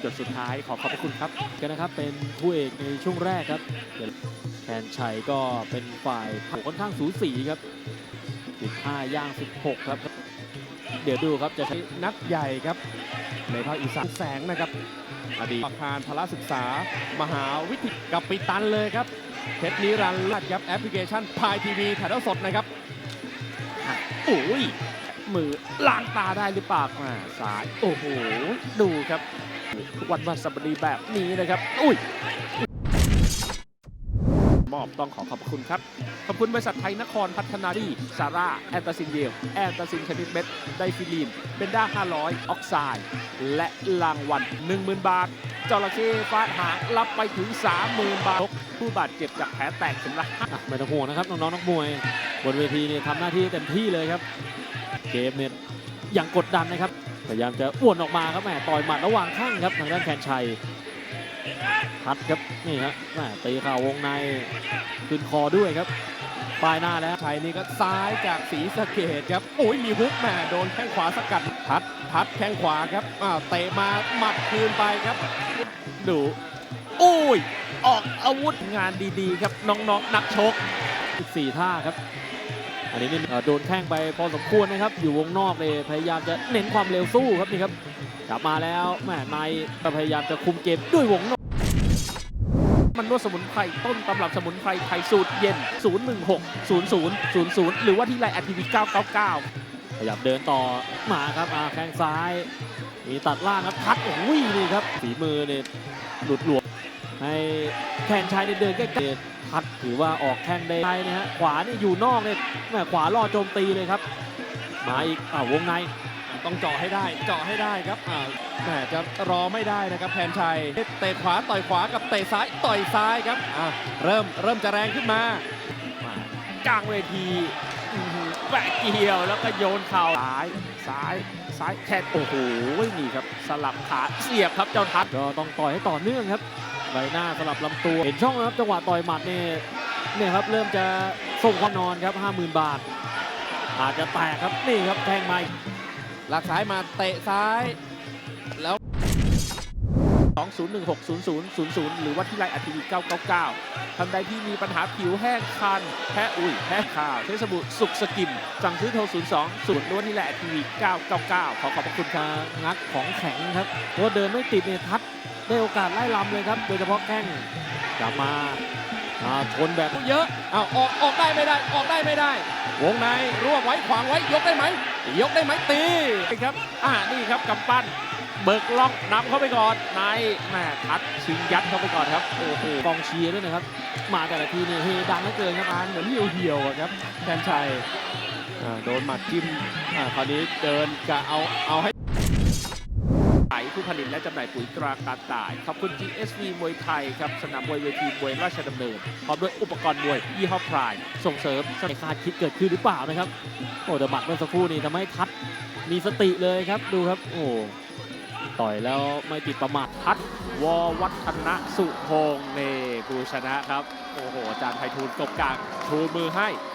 หยดสุดท้ายขอขอบพระคุณครับกันนะครับเป็นคู่เอกในช่วงแรกครับแทนชัยก็เป็นฝ่ายค่อนข้างสูสีครับ 15 ย่าง 16 ครับ เดี๋ยวดูครับจะใช้นัดใหญ่ครับ ในภาคอีสานแสงนะครับ อดีตประธานพละศึกษา มหาวิทยาลัยกับปิตันเลยครับเพชรนิรันดร์ลัดครับแอปพลิเคชันพายทีวีถ่ายทอดสดนะครับโอ้ย มือล้างตาได้หรือเปล่าอ่าสาย โอ้โห ดูครับ ทุกวันวันสัปดีแบบนี้นะครับ อุ้ย มอบต้องขอขอบคุณครับ ขอบคุณบริษัทไทยนครพัฒนาดีซาร่า แอนตาซินเยลแอนตาซินชนิดเม็ดไดฟิลีนเบนด้า 500 ออกไซด์และรางวัล 10,000 บาทจระเข้ฟาดหางรับไปถึง 30,000 บาท ผู้บาดเจ็บจากแผลแตกถึงละไม่ต้องห่วงนะครับ น้องๆนักมวย บนเวทีเนี่ยทำหน้าที่เต็มที่เลยครับ เกมเนี่ยยังกดดันนะครับ พยายามจะอ้วนออกมาครับแหมต่อยหมัดระหว่างข้างครับทางด้านแทนชัย พัดครับนี่ครับแหมตีเข่าวงในขึ้นคอด้วยครับปลายหน้าแล้วชัยนี่ก็ซ้ายจากสีสะเกดครับโอ้ยมีฮุกแหม่โดนแข้งขวาสกัดพัดพัดแข้งขวาครับอ่าเตะมาหมัดคืนไปครับ ดูโอ้ยออกอาวุธงานดีๆ ครับน้องๆนักชกอีกสี่ท่าครับ อันนี้นี่เอ่อโดนแข้งไปพอสมควรนะครับ อยู่วงนอกเลยพยายามจะเน้นความเร็วสู้ครับนี่ครับกลับมาแล้วแหม่ในก็พยายามจะคุมเกมด้วยวงนอก มันนวดสมุนไพรต้นตำรับสมุนไพรไทยสูตรเย็น 016 00 00 หรือว่าที่ไลน์แอทีวี999 ขยับเดินต่อมาครับอาแข้งซ้าย มีตัดล่างครับทัดโอ้ยนี่ครับฝีมือเนี่ยหลุดหลวมให้แทนชัยเดินใกล้ๆทัดถือว่าออกแข้งได้ไนะฮะขวานี่อยู่นอกเนี่ยแม่ขวาล่อโจมตีเลยครับ มาอีกอ้าววงใน ต้องเจาะให้ได้เจาะให้ได้ครับอ่าแหมจะรอไม่ได้นะครับแทนชัยเตะขวาต่อยขวากับเตะซ้ายต่อยซ้ายครับอ่าเริ่มเริ่มจะแรงขึ้นมากลางเวทีอื้อหือแปะเกี่ยวแล้วก็โยนเข่าซ้ายซ้ายซ้ายแค่โอ้โหนี่ครับสลับขาเสียบครับเจ้าทัดก็ต้องต่อยให้ต่อเนื่องครับใบหน้าสลับลำตัวเห็นช่องนะครับจังหวะต่อยหมัดเนี่ยเนี่ยครับเริ่มจะส่งความนอนครับ 50,000 บาท อาจจะแตกครับนี่ครับแทงไม้ หลักซ้ายมาเตะซ้าย แล้ว 20160000 หรือว่าที่ไลน์อทีวี999ท่านใดที่มีปัญหาผิวแห้งคันแพ้อุ่ยแพ้ขาวใช้สบู่สุกสกินสั่งซื้อโทร 02 0หรือว่าที่ไลน์อทีวี999 ขอขอบพระคุณครับงัดของแข็งครับเพราะว่าเดินไม่ติดเนี่ยทัดได้โอกาสไล่ลำเลยครับ โดยเฉพาะแข้งกลับมา อ่าชนแบบเยอะเอาออกออกได้ไม่ได้ออกได้ไม่ได้ วงในรวบไว้ขวางไว้ยกได้ไหมยกได้ไหมตีครับอ่านี่ครับกำปั้นเบิกล็อกนำเข้าไปก่อนนายแม่ทัดชิงยัดเข้าไปก่อนครับโอ้โหกองเชียร์ด้วยนะครับ มาแต่ละทีเนี่ยเฮดังเหลือเกินครับทานเหมือนเหี่ยวเหี่ยวๆอะครับแทนชัยอ่าโดนหมัดจิ้มอ่าคราวนี้เดินกะเอาเอาให้ ไยผู้ผลิตและจำหน่ายปุ๋ยตราการตาย ขอบคุณ GSV มวยไทยครับสนามมวยเวทีมวยราชดำเนินพร้อมด้วยอุปกรณ์มวยยี่ห้อพรายส่งเสริมไม่คาดคิดเกิดขึ้นหรือเปล่านะครับ โอ้แต่หมัดเมื่อสักครู่นี้ทำให้ทัดมีสติเลยครับดูครับ โอ้ต่อยแล้วไม่ติดประมาททัดววัฒนะสุพงศ์เนผู้ชนะครับ โอ้โหอาจารย์ไพฑูรย์กบกลางชูมือให้